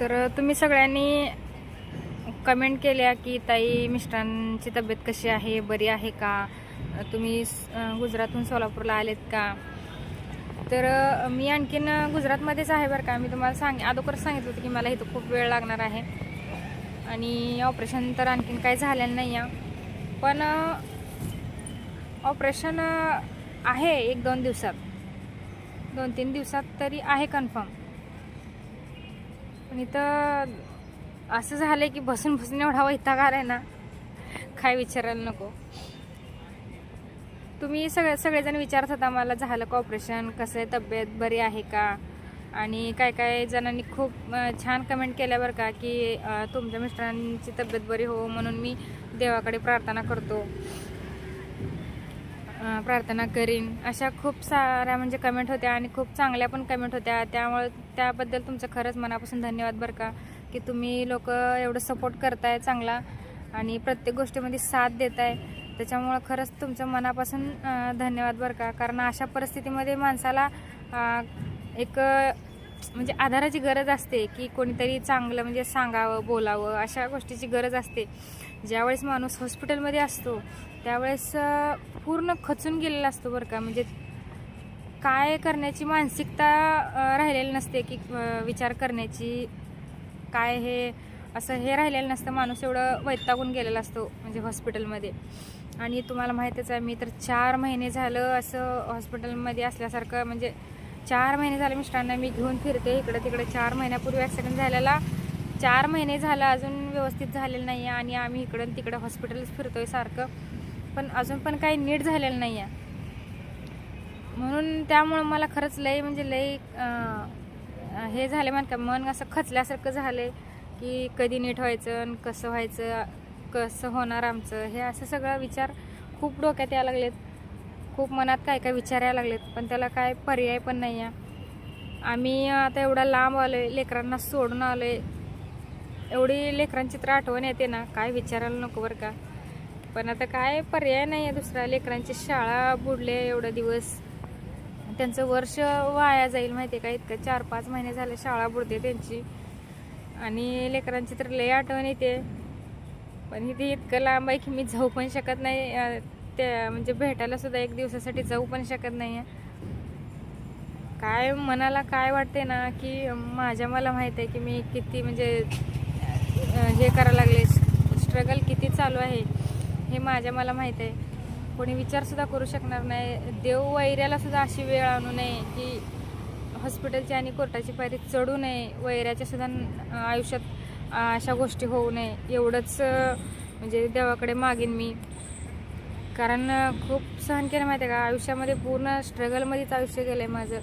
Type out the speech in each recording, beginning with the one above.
तर तुम्ही सगळ्यांनी कमेंट केल्या की ताई मिस्टरांची तब्येत कशी आहे? बरी आहे का? तुम्ही गुजरातहून सोलापूरला आलेत का? तर मी आणखीन गुजरातमध्येच आहे बरं का. मी तुम्हाला सांग अगोदरच सांगितलं होतं की मला इथं खूप वेळ लागणार आहे. आणि ऑपरेशन तर आणखीन काही झालेलं नाही आहे. पण ऑपरेशन आहे एक दोन दिवसात. दोन तीन दिवसात तरी आहे कन्फर्म. पण इथं असं झालं की बसून बसून एवढा वैताग आलाय ना काय विचारायला नको. तुम्ही सगळे सगळेजण विचारत होता मला झालं का ऑपरेशन कसं आहे? तब्येत बरी आहे का? आणि काय काय जणांनी खूप छान कमेंट केल्या बरं का की तुमच्या मिस्टरांची तब्येत बरी हो म्हणून मी देवाकडे प्रार्थना करतो. प्रार्थना करीन. अशा खूप साऱ्या म्हणजे कमेंट होत्या आणि खूप चांगल्या पण कमेंट होत्या. त्यामुळे त्याबद्दल तुमचं खरंच मनापासून धन्यवाद बरं का की तुम्ही लोक एवढं सपोर्ट करताय चांगला आणि प्रत्येक गोष्टीमध्ये साथ देताय. त्याच्यामुळं खरंच तुमच्या मनापासून धन्यवाद बरं का. कारण अशा परिस्थितीमध्ये माणसाला एक म्हणजे आधाराची गरज असते की कोणीतरी चांगलं म्हणजे सांगावं बोलावं अशा गोष्टीची गरज असते. ज्यावेळेस माणूस हॉस्पिटलमध्ये असतो त्यावेळेस पूर्ण खचून गेलेला असतो बरं का. म्हणजे काय करण्याची मानसिकता राहिलेली नसते की विचार करण्याची. काय हे असं हे राहिलेलं नसतं. माणूस एवढं वैतागून गेलेला असतो म्हणजे हॉस्पिटलमध्ये. आणि तुम्हाला माहीतच आहे मी तर चार महिने झालं असं हॉस्पिटलमध्ये असल्यासारखं म्हणजे चार महिने झाले मिस्टरांना मी घेऊन फिरते. इकडं तिकडे चार महिन्यापूर्वी ॲक्सिडेंट झालेला. चार महिने झालं अजून व्यवस्थित झालेलं नाही आहे आणि आम्ही इकडं तिकडं हॉस्पिटलच फिरतोय सारखं. पण अजून पण काही नीट झालेलं नाही आहे म्हणून त्यामुळं मला खरंच लय म्हणजे लई हे झाले म्हण का मन असं खचल्यासारखं झालं की कधी नीट व्हायचं आणि कसं व्हायचं कसं होणार आमचं हे असं सगळं विचार खूप डोक्यात यायला लागलेत. खूप मनात काय काय विचारायला लागलेत पण त्याला काय पर्याय पण नाही आहे आम्ही आता एवढा लांब आलो आहे लेकरांना सोडून आलो आहे एवढी लेकरांची तर आठवण येते ना काय विचारायला नको बरं का. पण आता काय पर्याय नाही आहे दुसरा लेकरांची शाळा बुडले एवढा दिवस. त्यांचं वर्ष वाया जाईल माहिती आहे का? इतकं चार पाच महिने झाले शाळा बुडते त्यांची. आणि लेकरांची तर लय आठवण येते. पण इथे इतकं लांब आहे की मी जाऊ पण शकत नाही. त्या म्हणजे भेटायला सुद्धा एक दिवसासाठी जाऊ पण शकत नाही आहे काय मनाला काय वाटते ना की माझ्या मला माहीत आहे की मी किती म्हणजे हे करायला लागले स्ट्रगल किती चालू आहे हे माझ्या मला माहीत आहे कोणी विचारसुद्धा करू शकणार नाही. देव वैऱ्यालासुद्धा अशी वेळ आणू नये की हॉस्पिटलची आणि कोर्टाची पायरी चढू नये. वैऱ्याच्यासुद्धा आयुष्यात अशा गोष्टी होऊ नये. एवढंच म्हणजे देवाकडे मागेन मी. कारण खूप सहन केलं माहिती आहे का? आयुष्यामध्ये पूर्ण स्ट्रगलमध्येच आयुष्य गेलं आहे माझं.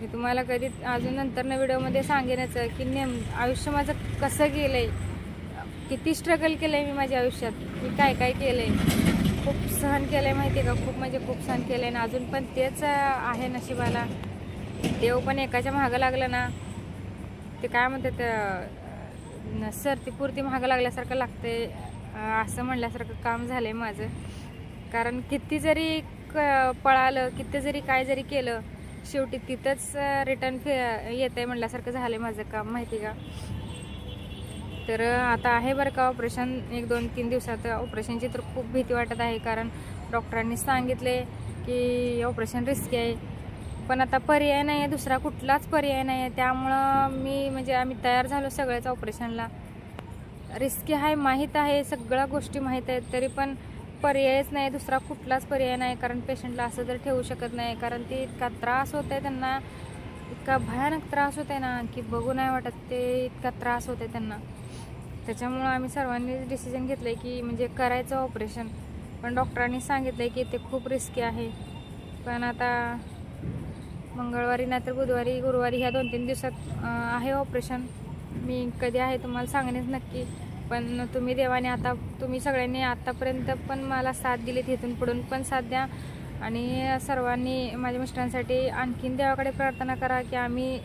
मी तुम्हाला कधी अजून नंतरनं व्हिडिओमध्ये सांगेनच की नेम आयुष्य माझं कसं गेलं आहे किती स्ट्रगल केलं आहे मी माझ्या आयुष्यात? मी काय काय केलं आहे खूप सहन केलं आहे माहिती आहे का? खूप म्हणजे खूप सहन केलं आहे आणि अजून पण तेच आहे नशिबाला. देव पण एकाच्या मागं लागलं ना. ते काय म्हणतात सर ती पुरती मागं लागल्यासारखं लागते असं म्हणल्यासारखं काम झालं आहे माझं. कारण किती जरी क पळालं किती जरी काय जरी केलं शेवटी तिथंच रिटर्न फि येत आहे म्हणल्यासारखं झालं आहे माझं काम माहिती का? तर आता आहे बरं का ऑपरेशन एक दोन तीन दिवसात ऑपरेशनची तर खूप भीती वाटत आहे कारण डॉक्टरांनी सांगितले की ऑपरेशन रिस्की आहे. पण आता पर्याय नाही आहे दुसरा कुठलाच पर्याय नाही आहे त्यामुळं मी म्हणजे आम्ही तयार झालो सगळ्याच ऑपरेशनला रिस्की आहे माहीत आहे सगळ्या गोष्टी माहीत आहेत तरी पण पर्यायच नाही दुसरा कुठलाच पर्याय नाही कारण पेशंटला असं तर ठेवू शकत नाही. कारण ते इतका त्रास होत आहे त्यांना इतका भयानक त्रास होत आहे ना की बघू नाही वाटत ते इतका त्रास होत आहे त्यांना. त्याच्यामुळं आम्ही सर्वांनी डिसिजन घेतलं आहे की म्हणजे करायचं ऑपरेशन पण डॉक्टरांनी सांगितलं आहे की ते खूप रिस्की आहे. पण आता मंगळवारी नाहीतर बुधवारी गुरुवारी ह्या दोन तीन दिवसात आहे ऑपरेशन मी कधी आहे तुम्हाला सांगणेच नक्की. पण तुम्ही देवाने आता तुम्ही सगळ्यांनी आतापर्यंत पण मला साथ दिली तिथून पुढून पण साथ द्या. आणि सर्वांनी माझ्या मिस्टरांसाठी आणखीन देवाकडे प्रार्थना करा की आम्ही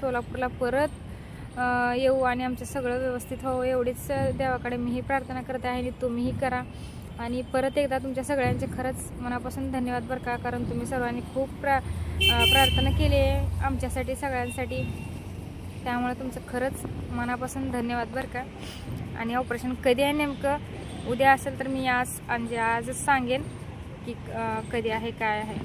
सोलापूरला परत येऊ आणि आमचं सगळं व्यवस्थित हो एवढीच देवाकडे मीही प्रार्थना करते आहे आणि तुम्हीही करा. आणि परत एकदा तुमच्या सगळ्यांचे खरंच मनापासून धन्यवाद बरं का कारण तुम्ही सर्वांनी खूप प्रा प्रार्थना केली आहे आमच्यासाठी सगळ्यांसाठी. त्यामुळे तुमचं खरंच मनापासून धन्यवाद बरं का. आणि ऑपरेशन कधी आहे नेमकं? उद्या असेल तर मी आज म्हणजे आजच सांगेन की कधी आहे काय आहे.